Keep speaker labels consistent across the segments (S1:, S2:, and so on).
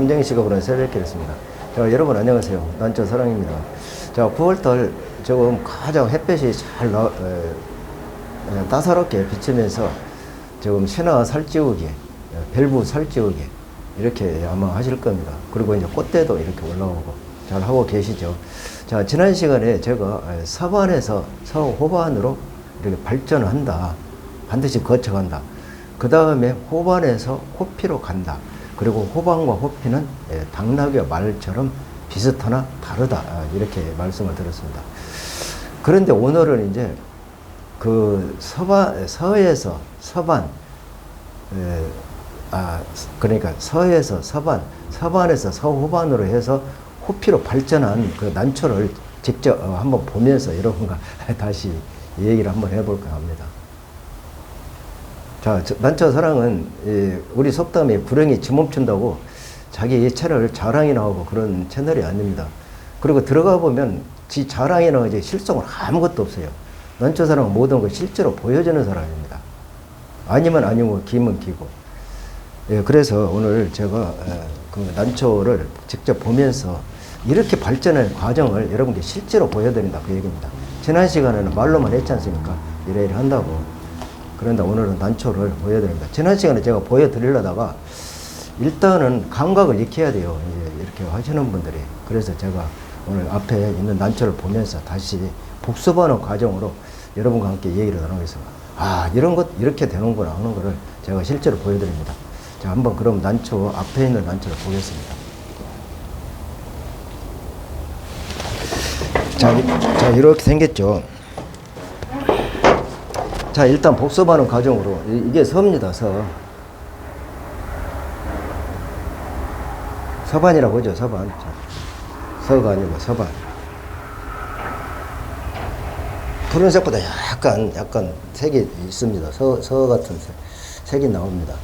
S1: 남정식으로 새벽에 했습니다. 자, 여러분 안녕하세요. 난초 사랑입니다. 자, 9월달 조금 가장 햇볕이 잘 나, 에, 에, 따사롭게 비치면서 조금 신화 살찌우기, 에, 밸브 살찌우기 이렇게 아마 하실 겁니다. 그리고 이제 꽃대도 이렇게 올라오고 잘 하고 계시죠. 자, 지난 시간에 제가 에, 서반에서 서호반으로 이렇게 발전한다. 반드시 거쳐간다. 그 다음에 호반에서 호피로 간다. 그리고 호반과 호피는 예, 당나귀와 말처럼 비슷하나 다르다. 아, 이렇게 말씀을 드렸습니다. 그런데 오늘은 이제 그 서반, 서에서 서반, 에, 아, 그러니까 서에서 서반, 서반에서 서호반으로 해서 호피로 발전한 그 난초를 직접 어, 한번 보면서 여러분과 다시 얘기를 한번 해볼까 합니다. 자, 저- 난초 사랑은 이 우리 속담에 구렁이 지 멈춘다고 자기 채를 자랑이 나오고 그런 채널이 아닙니다. 그리고 들어가 보면 지 자랑이 나오지 실속은 아무것도 없어요. 난초 사랑은 모든 걸 실제로 보여주는 사람입니다. 아니면 아니고 기면 기고. 예, 그래서 오늘 제가 에, 그 난초를 직접 보면서 이렇게 발전의 과정을 여러분께 실제로 보여드린다 그 얘기입니다. 지난 시간에는 말로만 했지 않습니까? 이래 이래 한다고. 그런데 오늘은 난초를 보여드립니다. 지난 시간에 제가 보여드리려다가 일단은 감각을 익혀야 돼요. 이렇게 하시는 분들이. 그래서 제가 오늘 앞에 있는 난초를 보면서 다시 복습하는 과정으로 여러분과 함께 얘기를 나누겠습니다. 아, 이런 것, 이렇게 되는구나 하는 거를 제가 실제로 보여드립니다. 자, 한번 그럼 난초, 앞에 있는 난초를 보겠습니다. 자, 이- 자, 이렇게 생겼죠. 자, 일단 복습하는 과정으로, 이- 이게 서입니다, 서. 서반이라고 하죠, 서반. 자, 서가 아니고 서반. 푸른색보다 약간, 약간 색이 있습니다. 서, 서 같은 색, 색이 나옵니다.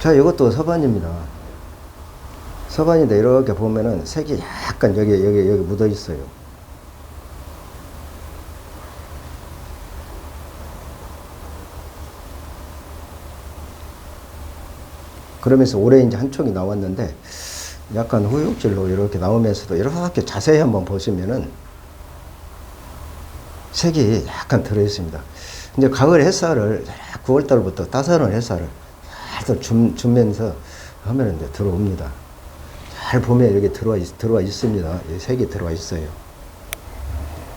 S1: 자, 이것도 서반입니다. 서반인데 이렇게 보면은 색이 약간 여기, 여기, 여기 묻어 있어요. 그러면서 올해 이제 한 촉이 나왔는데 약간 후육질로 이렇게 나오면서도 이렇게 자세히 한번 보시면은 색이 약간 들어 있습니다. 이제 가을 햇살을 9월 달부터 따사로운 햇살을 살짝 줌, 주면서 하면 이제 들어옵니다. 잘 보면 여기 들어와, 있, 들어와 있습니다. 이 색이 들어와 있어요.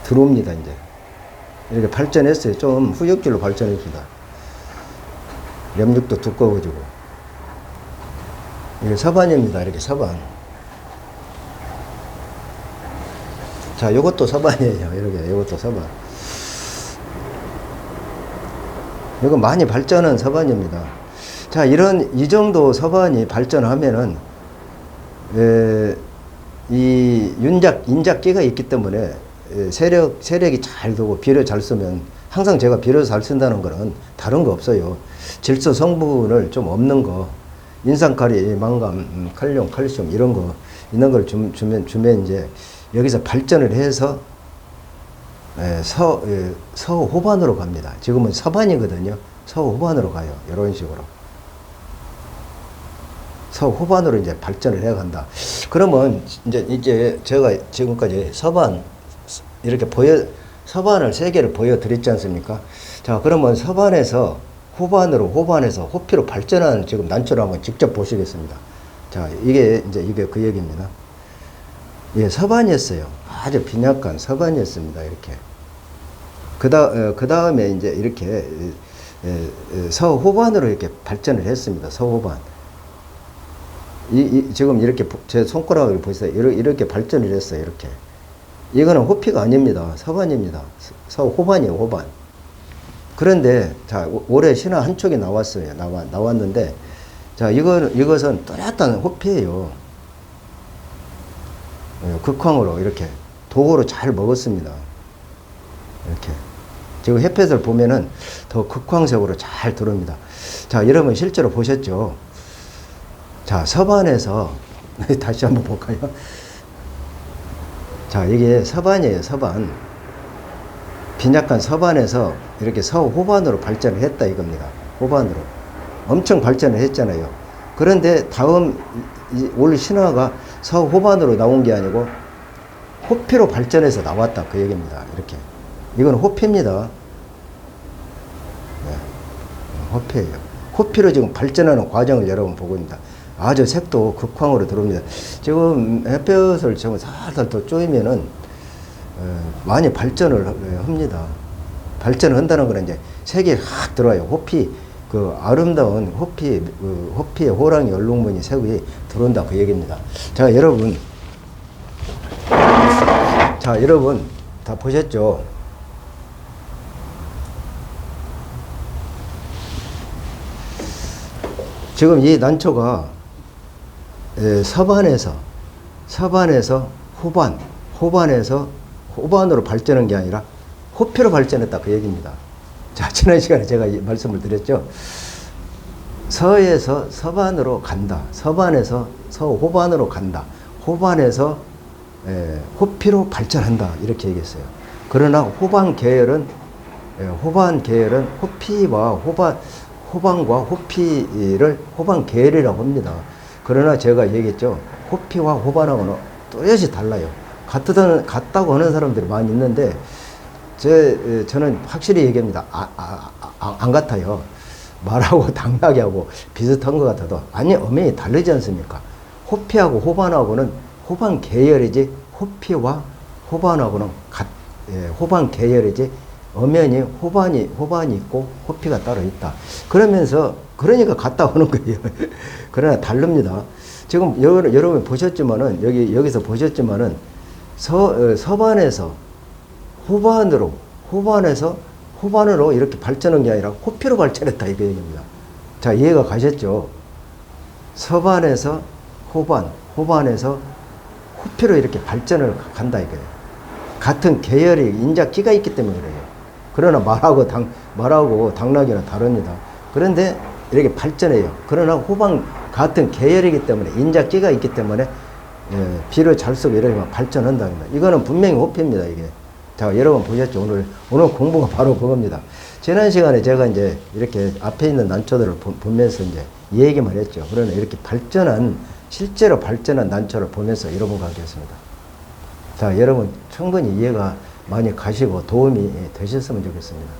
S1: 들어옵니다, 이제. 이렇게 발전했어요. 좀 후육질로 발전했습니다. 염육도 두꺼워지고. 이게 서반입니다. 이렇게 서반. 자, 요것도 서반이에요. 이렇게, 요것도 서반. 이거 많이 발전한 서반입니다. 자, 이런, 이 정도 서반이 발전하면은, 에, 이 윤작, 인작기가 있기 때문에 에, 세력, 세력이 잘 되고 비료 잘 쓰면 항상 제가 비료 잘 쓴다는 거는 다른 거 없어요. 질소 성분을 좀 없는 거, 인산카리, 망감, 음, 칼륨, 칼슘 이런 거 있는 걸 주, 주면 주면 이제 여기서 발전을 해서 에, 서 에, 서호반으로 갑니다. 지금은 서반이거든요. 서호반으로 가요. 이런 식으로. 서호반으로 이제 발전을 해 간다. 그러면 이제 이제 제가 지금까지 서반 이렇게 보여 서반을 세 개를 보여 드렸지 않습니까? 자, 그러면 서반에서 후반으로 후반에서 호피로 발전하는 지금 난초를 한번 직접 보시겠습니다. 자, 이게 이제 이게 그 얘기입니다. 예, 서반이었어요. 아주 빈약한 서반이었습니다. 이렇게. 그다 어, 그 다음에 이제 이렇게 서후반으로 이렇게 발전을 했습니다. 서후반. 이, 이 지금 이렇게 보- 제 손가락을 보세요. 이렇게, 이렇게 발전을 했어요. 이렇게. 이거는 호피가 아닙니다. 서반입니다. 서- 서호반이에요. 호반. 그런데 자 오- 올해 신화 한 촉이 나왔어요. 나와 나왔는데 자 이거 이것은 뚜렷한 호피예요. 예, 극황으로 이렇게 도구로 잘 먹었습니다. 이렇게 지금 햇볕을 보면은 더 극황색으로 잘 들어옵니다. 자 여러분 실제로 보셨죠? 자 서반에서 다시 한번 볼까요? 자 이게 서반이에요. 서반. 빈약한 서반에서 이렇게 서호반으로 발전을 했다 이겁니다. 호반으로. 엄청 발전을 했잖아요. 그런데 다음 이- 올 신화가 서호반으로 나온 게 아니고 호피로 발전해서 나왔다 그 얘기입니다. 이렇게 이건 호피입니다. 네. 호피예요. 호피로 지금 발전하는 과정을 여러분 보고 있습니다. 아주 색도 극황으로 들어옵니다. 지금 햇볕을 지금 살살 더 쪼이면은 어, 많이 발전을 하- 합니다. 발전을 한다는 거는 이제 색이 확 들어와요. 호피 그 아름다운 호피 그 호피의 호랑이 얼룩무늬 색이 들어온다 그 얘기입니다. 자 여러분 자 여러분 다 보셨죠? 지금 이 난초가 에, 서반에서 서반에서 후반 후반에서 후반으로 발전한 게 아니라 호피로 발전했다 그 얘기입니다. 자 지난 시간에 제가 이 말씀을 드렸죠. 서에서 서반으로 간다. 서반에서 서호반으로 간다. 호반에서 에, 호피로 발전한다. 이렇게 얘기했어요. 그러나 호반 계열은 에, 호반 계열은 호피와 호반 호반과 호피를 호반 계열이라고 합니다. 그러나 제가 얘기했죠. 호피와 호반하고는 또렷이 달라요. 같다는 같다고 하는 사람들이 많이 있는데 제 에, 저는 확실히 얘기합니다. 아, 아, 아, 안 같아요. 말하고 당나귀하고 비슷한 것 같아도 아니 엄연히 다르지 않습니까? 호피하고 호반하고는 호반 계열이지 호피와 호반하고는 같 예, 호반 계열이지 엄연히 호반이 호반이 있고 호피가 따로 있다. 그러면서 그러니까 같다 하는 거예요. 그러나 다릅니다. 지금 여러, 여러분 보셨지만은 여기 여기서 보셨지만은 서 어, 서반에서 후반으로 후반에서 후반으로 이렇게 발전한 게 아니라 호피로 발전했다 이거 얘기입니다. 자 이해가 가셨죠? 서반에서 후반, 후반에서 호피로 이렇게 발전을 간다 이거예요. 같은 계열이 인자 끼가 있기 때문에 그래요. 그러나 말하고 당 말하고 당나귀는 다릅니다. 그런데 이렇게 발전해요. 그러나 후반 같은 계열이기 때문에 인자 끼가 있기 때문에 예, 비를 잘 쓰고 이러면 발전한다. 이거는 분명히 호피입니다. 이게. 자, 여러분 보셨죠? 오늘, 오늘 공부가 바로 그겁니다. 지난 시간에 제가 이제 이렇게 앞에 있는 난초들을 보- 보면서 이제 이 얘기만 했죠. 그러나 이렇게 발전한, 실제로 발전한 난초를 보면서 여러분 가겠습니다. 자, 여러분 충분히 이해가 많이 가시고 도움이 되셨으면 좋겠습니다.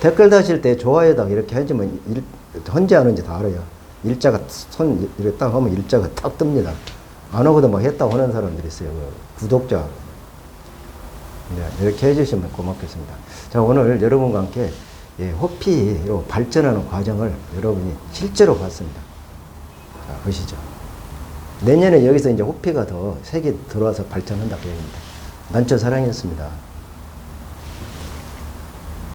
S1: 댓글 다실 때 좋아요다 이렇게 해주면 일, 안 헌지 다 알아요. 일자가 손 이렇게 딱 하면 일자가 딱 뜹니다. 안 하고도 막 했다고 하는 사람들이 있어요. 그 구독자. 네, 이렇게 해주시면 고맙겠습니다. 자, 오늘 여러분과 함께 예, 호피로 발전하는 과정을 여러분이 실제로 봤습니다. 자, 보시죠. 내년에 여기서 이제 호피가 더 색이 들어와서 발전한다고 얘기합니다. 난초 사랑이었습니다.